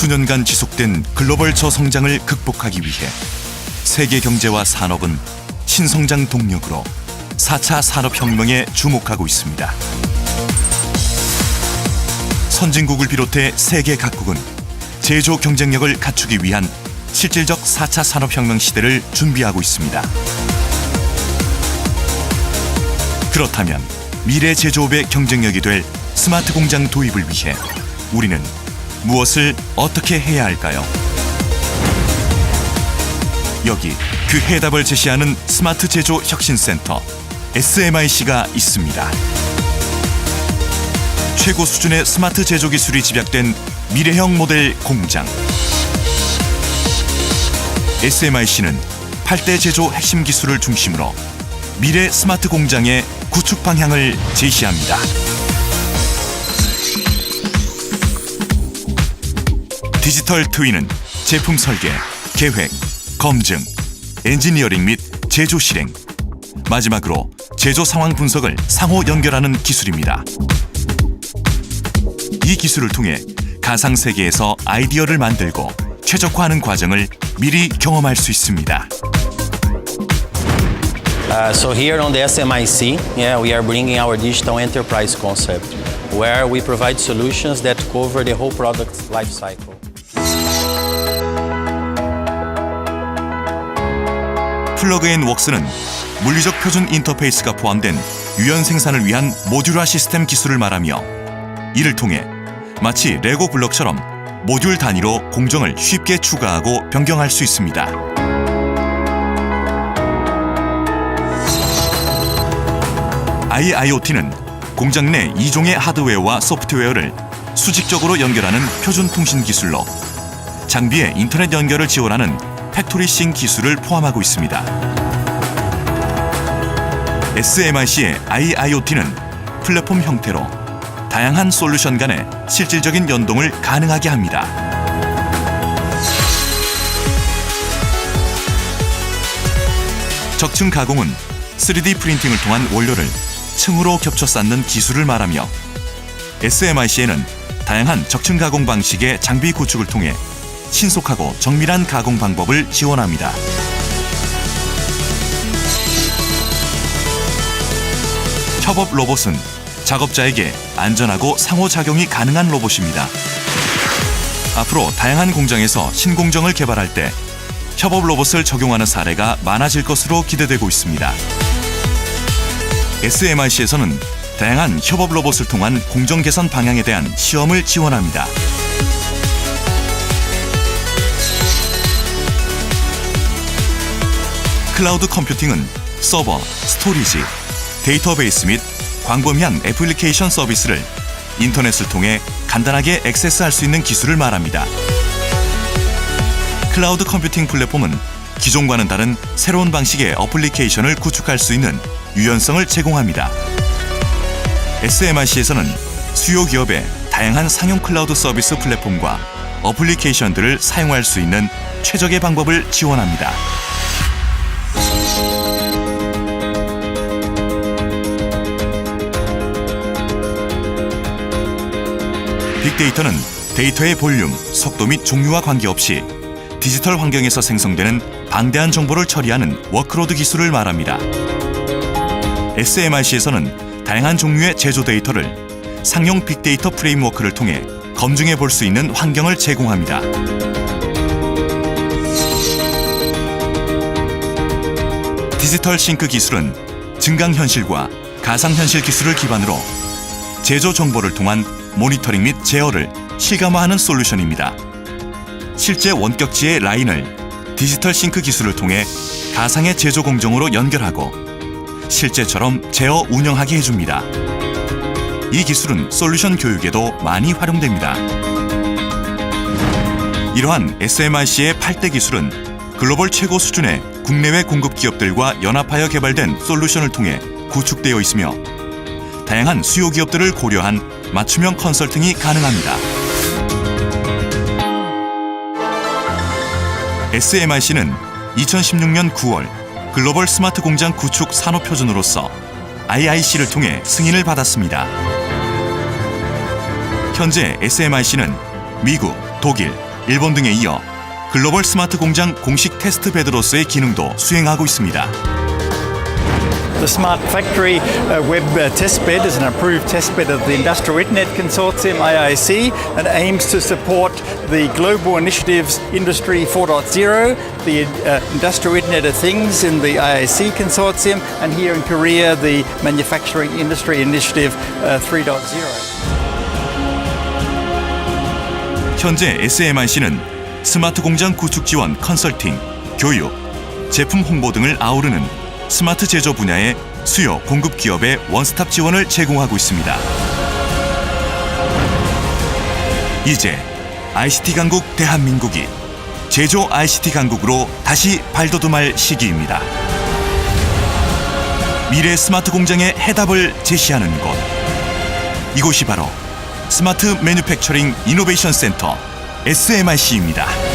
수년간 지속된 글로벌 저성장을 극복하기 위해 세계 경제와 산업은 신성장 동력으로 4차 산업혁명에 주목하고 있습니다. 선진국을 비롯해 세계 각국은 제조 경쟁력을 갖추기 위한 실질적 4차 산업혁명 시대를 준비하고 있습니다. 그렇다면 미래 제조업의 경쟁력이 될 스마트 공장 도입을 위해 우리는 무엇을 어떻게 해야 할까요? 여기 그 해답을 제시하는 스마트 제조 혁신센터 SMIC가 있습니다. 최고 수준의 스마트 제조 기술이 집약된 미래형 모델 공장. SMIC는 8대 제조 핵심 기술을 중심으로 미래 스마트 공장의 구축 방향을 제시합니다. 디지털 트윈은 제품 설계, 계획, 검증, 엔지니어링 및 제조 실행, 마지막으로 제조 상황 분석을 상호 연결하는 기술입니다. 이 기술을 통해 가상 세계에서 아이디어를 만들고 최적화하는 과정을 미리 경험할 수 있습니다. Uh, so here on the SMIC, yeah, we are bringing our digital enterprise concept, where we provide solutions that cover the whole product life cycle. 플러그 앤 웍스는 물리적 표준 인터페이스가 포함된 유연 생산을 위한 모듈화 시스템 기술을 말하며 이를 통해 마치 레고 블럭처럼 모듈 단위로 공정을 쉽게 추가하고 변경할 수 있습니다. IIoT는 공장 내 이종의 하드웨어와 소프트웨어를 수직적으로 연결하는 표준 통신 기술로 장비의 인터넷 연결을 지원하는 팩토리싱 기술을 포함하고 있습니다. SMIC의 IIoT는 플랫폼 형태로 다양한 솔루션 간의 실질적인 연동을 가능하게 합니다. 적층 가공은 3D 프린팅을 통한 원료를 층으로 겹쳐 쌓는 기술을 말하며 SMIC에는 다양한 적층 가공 방식의 장비 구축을 통해 신속하고 정밀한 가공 방법을 지원합니다. 협업 로봇은 작업자에게 안전하고 상호작용이 가능한 로봇입니다. 앞으로 다양한 공장에서 신공정을 개발할 때 협업 로봇을 적용하는 사례가 많아질 것으로 기대되고 있습니다. SMIC에서는 다양한 협업 로봇을 통한 공정 개선 방향에 대한 시험을 지원합니다. 클라우드 컴퓨팅은 서버, 스토리지, 데이터베이스 및 광범위한 애플리케이션 서비스를 인터넷을 통해 간단하게 액세스할 수 있는 기술을 말합니다. 클라우드 컴퓨팅 플랫폼은 기존과는 다른 새로운 방식의 어플리케이션을 구축할 수 있는 유연성을 제공합니다. SMIC에서는 수요 기업의 다양한 상용 클라우드 서비스 플랫폼과 어플리케이션들을 사용할 수 있는 최적의 방법을 지원합니다. 빅데이터는 데이터의 볼륨, 속도 및 종류와 관계없이 디지털 환경에서 생성되는 방대한 정보를 처리하는 워크로드 기술을 말합니다. SMIC에서는 다양한 종류의 제조 데이터를 상용 빅데이터 프레임워크를 통해 검증해 볼 수 있는 환경을 제공합니다. 디지털 싱크 기술은 증강현실과 가상현실 기술을 기반으로 제조 정보를 통한 모니터링 및 제어를 실감화하는 솔루션입니다. 실제 원격지의 라인을 디지털 싱크 기술을 통해 가상의 제조 공정으로 연결하고 실제처럼 제어 운영하게 해줍니다. 이 기술은 솔루션 교육에도 많이 활용됩니다. 이러한 SMIC의 8대 기술은 글로벌 최고 수준의 국내외 공급 기업들과 연합하여 개발된 솔루션을 통해 구축되어 있으며 다양한 수요 기업들을 고려한 맞춤형 컨설팅이 가능합니다. SMIC는 2016년 9월 글로벌 스마트 공장 구축 산업 표준으로서 IIC를 통해 승인을 받았습니다. 현재 SMIC는 미국, 독일, 일본 등에 이어 글로벌 스마트 공장 공식 테스트 베드로서의 기능도 수행하고 있습니다. The Smart Factory uh, Web uh, Testbed is an approved testbed of the Industrial Internet Consortium IIC and aims to support the global initiatives Industry 4.0, the uh, Industrial Internet of Things in the IIC Consortium, and here in Korea, the Manufacturing Industry Initiative uh, 3.0. 현재 SMIC는 스마트 공장 구축 지원 컨설팅, 교육, 제품 홍보 등을 아우르는 스마트 제조 분야의 수요 공급 기업의 원스톱 지원을 제공하고 있습니다. 이제 ICT 강국 대한민국이 제조 ICT 강국으로 다시 발돋움할 시기입니다. 미래 스마트 공장의 해답을 제시하는 곳. 이곳이 바로 스마트 매뉴팩처링 이노베이션 센터 SMIC입니다.